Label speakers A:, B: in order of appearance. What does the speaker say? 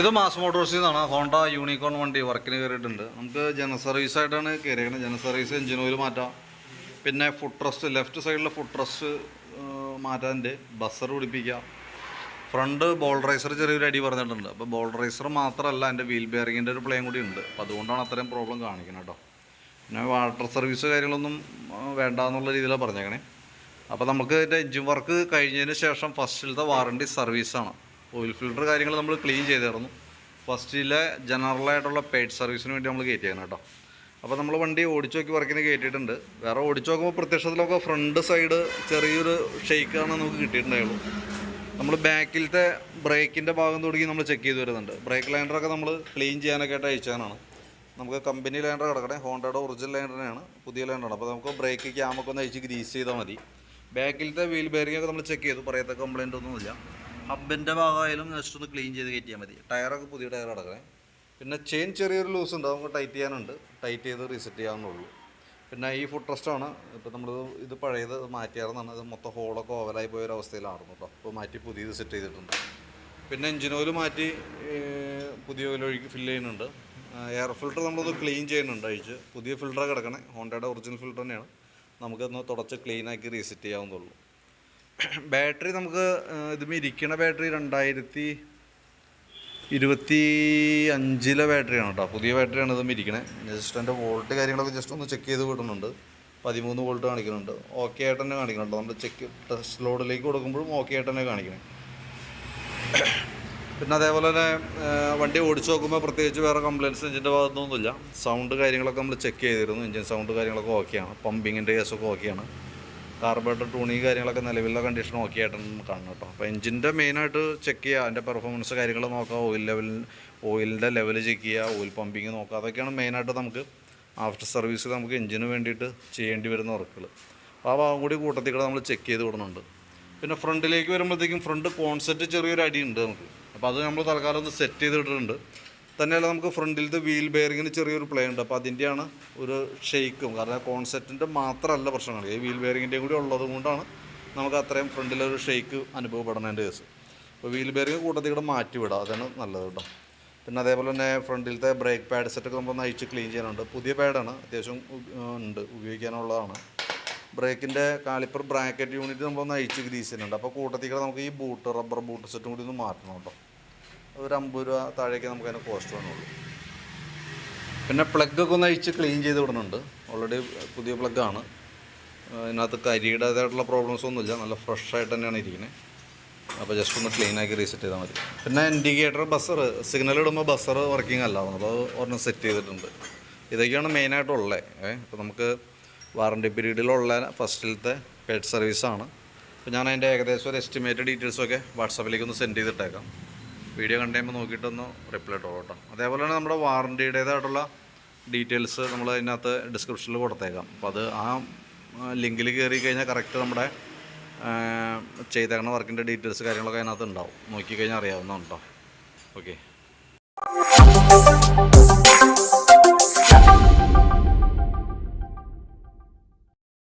A: ഇത് മാസ് മോട്ടോഴ്സിൽ നിന്നാണ് Honda unicorn വണ്ടി വർക്കിന് കയറിയിട്ടുണ്ട് നമുക്ക് ജന സർവീസ് ആയിട്ടാണ് കയറിയത് ജന സർവീസ് എഞ്ചിൻ ഓയിൽ മാറ്റാം. പിന്നെ ഫുഡ് ട്രസ്റ്റ് ലെഫ്റ്റ് സൈഡിലെ ഫുഡ് ട്രസ്റ്റ് മാറ്റാന്റെ ബസ്സർ പിടിപ്പിക്കുക ഫ്രണ്ട് ബോൾ റൈസർ ചെറിയൊരു അടി പറഞ്ഞിട്ടുണ്ട്. അപ്പോൾ ബോൾ റൈസർ മാത്രമല്ല എന്റെ വീൽ ബെയറിങ്ങിന്റെ ഒരു പ്ലേയും കൂടി ഉണ്ട്. അപ്പോൾ അതുകൊണ്ടാണ് അത്രയും പ്രോബ്ലം കാണിക്കുന്നത് കേട്ടോ പിന്നെ വാട്ടർ സർവീസ് കാര്യങ്ങളൊന്നും വേണ്ട എന്നുള്ള രീതിയിലാണ് പറഞ്ഞേക്കണേ. അപ്പോൾ നമുക്ക് ഇതിന്റെ എഞ്ചിൻ വർക്ക് കഴിഞ്ഞതിന് ശേഷം ഫസ്റ്റിലത്തെ വാറണ്ടി സർവീസാണ് ഓയിൽ ഫിൽട്ടർ കാര്യങ്ങൾ നമ്മൾ ക്ലീൻ ചെയ്തിരുന്നു ഫസ്റ്റിലെ ജനറലായിട്ടുള്ള പെയ്ഡ് സർവീസിന് വേണ്ടി നമ്മൾ കയറ്റിയാണ് കേട്ടോ. അപ്പോൾ നമ്മൾ വണ്ടി ഓടിച്ചു നോക്കി വർക്കിന് കയറ്റിയിട്ടുണ്ട് വേറെ ഓടിച്ചു നോക്കുമ്പോൾ പ്രത്യക്ഷത്തിലൊക്കെ ഫ്രണ്ട് സൈഡ് ചെറിയൊരു ഷെയ്ക്കാണ് നമുക്ക് കിട്ടിയിട്ടുണ്ടായുള്ളൂ. നമ്മൾ ബാക്കിലത്തെ ബ്രേക്കിന്റെ ഭാഗം തുടങ്ങി നമ്മൾ ചെക്ക് ചെയ്ത് വരുന്നുണ്ട്. ബ്രേക്ക് ലൈൻഡറൊക്കെ നമ്മൾ ക്ലീൻ ചെയ്യാനൊക്കെ ആയിട്ട് അയച്ചതാണ്. നമുക്ക് കമ്പനി ലൈൻഡർ കിടക്കണേ. ഹോണ്ടയുടെ ഒറിജിനൽ ലൈൻഡറിനാണ് പുതിയ ലൈൻഡറാണ് അപ്പോൾ നമുക്ക് ബ്രേക്ക് ക്യാമൊക്കെ ഒന്ന് അയച്ച് ഗ്രീസ് ചെയ്താൽ മതി. ബാക്കിലത്തെ വീൽ ബെയറിംഗ് ഒക്കെ നമ്മൾ ചെക്ക് ചെയ്തു. പറയത്തെ കംപ്ലയിന്റ് ഒന്നുമില്ല. ഹബിന്റെ ഭാഗമായാലും ജസ്റ്റ് ഒന്ന് ക്ലീൻ ചെയ്ത് കയറ്റിയാൽ മതി. ടയറൊക്കെ പുതിയ ടയർ അടക്കണേ. പിന്നെ ചെയിൻ ചെറിയൊരു ലൂസ് ഉണ്ട് നമുക്ക് ടൈറ്റ് ചെയ്യാനുണ്ട്. ടൈറ്റ് ചെയ്ത് റീസെറ്റ് ചെയ്യാവുന്നുള്ളൂ. പിന്നെ ഈ ഫുഡ് ട്രസ്റ്റാണ് ഇപ്പോൾ നമ്മൾ ഇത് പഴയത് മാറ്റിയായിരുന്നാണ് ഇത് മൊത്തം ഹോളൊക്കെ ഓവലായി പോയ ഒരു അവസ്ഥയിലായിരുന്നു കേട്ടോ അപ്പോൾ മാറ്റി പുതിയത് സെറ്റ് ചെയ്തിട്ടുണ്ട്. പിന്നെ എഞ്ചിൻ ഓയിൽ മാറ്റി പുതിയ ഓയിൽ ഒഴുകി ഫില്ല് ചെയ്യുന്നുണ്ട്. എയർ ഫിൽറ്റർ നമ്മളത് ക്ലീൻ ചെയ്യുന്നുണ്ട് അഴിച്ച്. പുതിയ ഫിൽറ്റർ കിടക്കണേ. ഹോണ്ടയുടെ ഒറിജിനൽ ഫിൽറ്റർ തന്നെയാണ്. നമുക്കൊന്ന് തുടച്ച് ക്ലീനാക്കി റീസെറ്റ് ചെയ്യാവുന്നുള്ളൂ. ബാറ്ററി നമുക്ക് ഇതുമേ ഇരിക്കണ ബാറ്ററി രണ്ടായിരത്തി ഇരുപത്തി അഞ്ചിലെ ബാറ്ററിയാണ് കേട്ടോ. പുതിയ ബാറ്ററിയാണ് ഇതും ഇരിക്കണേ. ജസ്റ്റ് എന്റെ വോൾട്ട് കാര്യങ്ങളൊക്കെ ജസ്റ്റ് ഒന്ന് ചെക്ക് ചെയ്ത് വിടുന്നുണ്ട് പതിമൂന്ന് വോൾട്ട് കാണിക്കുന്നുണ്ട്. ഓക്കെ ആയിട്ട് തന്നെ കാണിക്കുന്നുണ്ട് നമ്മൾ ചെക്ക് ടെസ്റ്റ് ലോഡിലേക്ക് കൊടുക്കുമ്പോഴും ഓക്കെ ആയിട്ട് തന്നെ കാണിക്കണേ. പിന്നെ അതേപോലെ തന്നെ വണ്ടി ഓടിച്ചു നോക്കുമ്പോൾ പ്രത്യേകിച്ച് വേറെ കംപ്ലയിൻസ് എഞ്ചിന്റെ ഭാഗത്തൊന്നുമില്ല. സൗണ്ട് കാര്യങ്ങളൊക്കെ നമ്മൾ ചെക്ക് ചെയ്തിരുന്നു. എഞ്ചിൻ സൗണ്ട് കാര്യങ്ങളൊക്കെ ഓക്കെയാണ് പമ്പിങ്ങിന്റെ കേസൊക്കെ ഓക്കെയാണ് കാർബറേറ്റർ ടൂണിങ് കാര്യങ്ങളൊക്കെ നിലവിലുള്ള കണ്ടീഷൻ ഓക്കെ ആയിട്ടാണ് കാണുന്നത് കേട്ടോ. അപ്പോൾ എഞ്ചിന്റെ മെയിനായിട്ട് ചെക്ക് ചെയ്യുക അതിന്റെ പെർഫോമൻസ് കാര്യങ്ങൾ നോക്കുക ഓയിൽ ലെവൽ ഓയിലിന്റെ ലെവൽ ചെക്ക് ചെയ്യുക ഓയിൽ പമ്പിങ് നോക്കുക. അതൊക്കെയാണ് മെയിനായിട്ട് നമുക്ക് ആഫ്റ്റർ സർവീസിൽ നമുക്ക് എഞ്ചിന് വേണ്ടിയിട്ട് ചെയ്യേണ്ടി വരുന്ന വർക്കുകൾ അപ്പോൾ ആ ഭാഗം കൂടി കൂട്ടത്തിൽ കൂടെ നമ്മൾ ചെക്ക് ചെയ്ത് വിടുന്നുണ്ട്. പിന്നെ ഫ്രണ്ടിലേക്ക് വരുമ്പോഴത്തേക്കും ഫ്രണ്ട് കോൺസെപ്റ്റ് ചെറിയൊരു അടിയുണ്ട് നമുക്ക്. അപ്പോൾ അത് നമ്മൾ തൽക്കാലം ഒന്ന് സെറ്റ് ചെയ്തിട്ടുണ്ട് തന്നെയല്ല നമുക്ക് ഫ്രണ്ടിലത്തെ വീൽ ബെയറിങ്ങിന് ചെറിയൊരു പ്ലേ ഉണ്ട്. അപ്പോൾ അതിന്റെയാണ് ഒരു ഷെയ്ക്കും കാരണം കോൺസെപ്റ്റിന്റെ മാത്രമല്ല പ്രശ്നങ്ങൾ. ഈ വീൽ ബെയറിങ്ങിന്റെയും കൂടി ഉള്ളത് കൊണ്ടാണ് നമുക്ക് അത്രയും ഫ്രണ്ടിലൊരു ഷെയ്ക്ക് അനുഭവപ്പെടുന്നതിന്റെ കേസ് അപ്പോൾ വീൽ ബെയറിങ് കൂട്ടത്തിൽ കൂടെ മാറ്റി വിടാം. അതാണ് നല്ലത് കേട്ടോ. പിന്നെ അതേപോലെ തന്നെ ഫ്രണ്ടിലത്തെ ബ്രേക്ക് പാഡ് സെറ്റൊക്കെ നമ്മൾ നയിച്ച് ക്ലീൻ ചെയ്യാനുണ്ട്. പുതിയ പാഡാണ് അത്യാവശ്യം ഉണ്ട്. ഉപയോഗിക്കാനുള്ളതാണ്. ബ്രേക്കിന്റെ കാലിപ്പർ ബ്രാക്കറ്റ് യൂണിറ്റ് നമ്മൾ നയിച്ച് ഗ്രീസ് ചെയ്യുന്നുണ്ട്. അപ്പോൾ കൂട്ടത്തിൽ കൂടെ നമുക്ക് ഈ ബൂട്ട് റബ്ബർ ബൂട്ട് സെറ്റും കൂടി ഒന്ന് മാറ്റണം കേട്ടോ. ഒരു അമ്പത് രൂപ താഴേക്ക് നമുക്ക് അതിന് കോസ്റ്റ് വേണുള്ളൂ പിന്നെ പ്ലഗ് ഒക്കെ ഒന്ന് അഴിച്ച് ക്ലീൻ ചെയ്ത് വിടുന്നുണ്ട്. ഓൾറെഡി പുതിയ പ്ലഗാണ് ഇതിനകത്ത് കരിയുടേതായിട്ടുള്ള പ്രോബ്ലംസ് ഒന്നുമില്ല. നല്ല ഫ്രഷ് ആയിട്ട് തന്നെയാണ് ഇരിക്കുന്നത് അപ്പോൾ ജസ്റ്റ് ഒന്ന് ക്ലീൻ ആക്കി റീസെറ്റ് ചെയ്താൽ മതി. പിന്നെ ഇൻഡിക്കേറ്റർ ബസ്സർ സിഗ്നൽ ഇടുമ്പോൾ ബസ്സർ വർക്കിംഗ് അല്ല അപ്പോൾ ഒരെണ്ണം സെറ്റ് ചെയ്തിട്ടുണ്ട്. ഇതൊക്കെയാണ് മെയിനായിട്ടുള്ളത് ഏഹ് അപ്പോൾ നമുക്ക് വാറണ്ടി പീരീഡിലുള്ള ഫസ്റ്റിലത്തെ പെഡ് സർവീസാണ് അപ്പോൾ ഞാൻ അതിന്റെ ഏകദേശം ഒരു എസ്റ്റിമേറ്റഡ് ഡീറ്റെയിൽസൊക്കെ വാട്സാപ്പിലേക്ക് ഒന്ന് സെൻഡ് ചെയ്തിട്ടേക്കാം. വീഡിയോ കണ്ടു കഴിയുമ്പോൾ നോക്കിയിട്ടൊന്ന് റിപ്ലൈ ഇട്ടോ കേട്ടോ. അതേപോലെ തന്നെ നമ്മുടെ വാറണ്ടിയുടേതായിട്ടുള്ള ഡീറ്റെയിൽസ് നമ്മൾ അതിനകത്ത് ഡിസ്ക്രിപ്ഷനിൽ കൊടുത്തേക്കാം. അപ്പോൾ അത് ആ ലിങ്കിൽ കയറി കഴിഞ്ഞാൽ കറക്റ്റ് നമ്മുടെ ചെയ്തേക്കണ വർക്കിന്റെ ഡീറ്റെയിൽസ് കാര്യങ്ങളൊക്കെ അതിനകത്ത് ഉണ്ടാവും. നോക്കിക്കഴിഞ്ഞാൽ അറിയാവുന്നതാണ് കേട്ടോ ഓക്കെ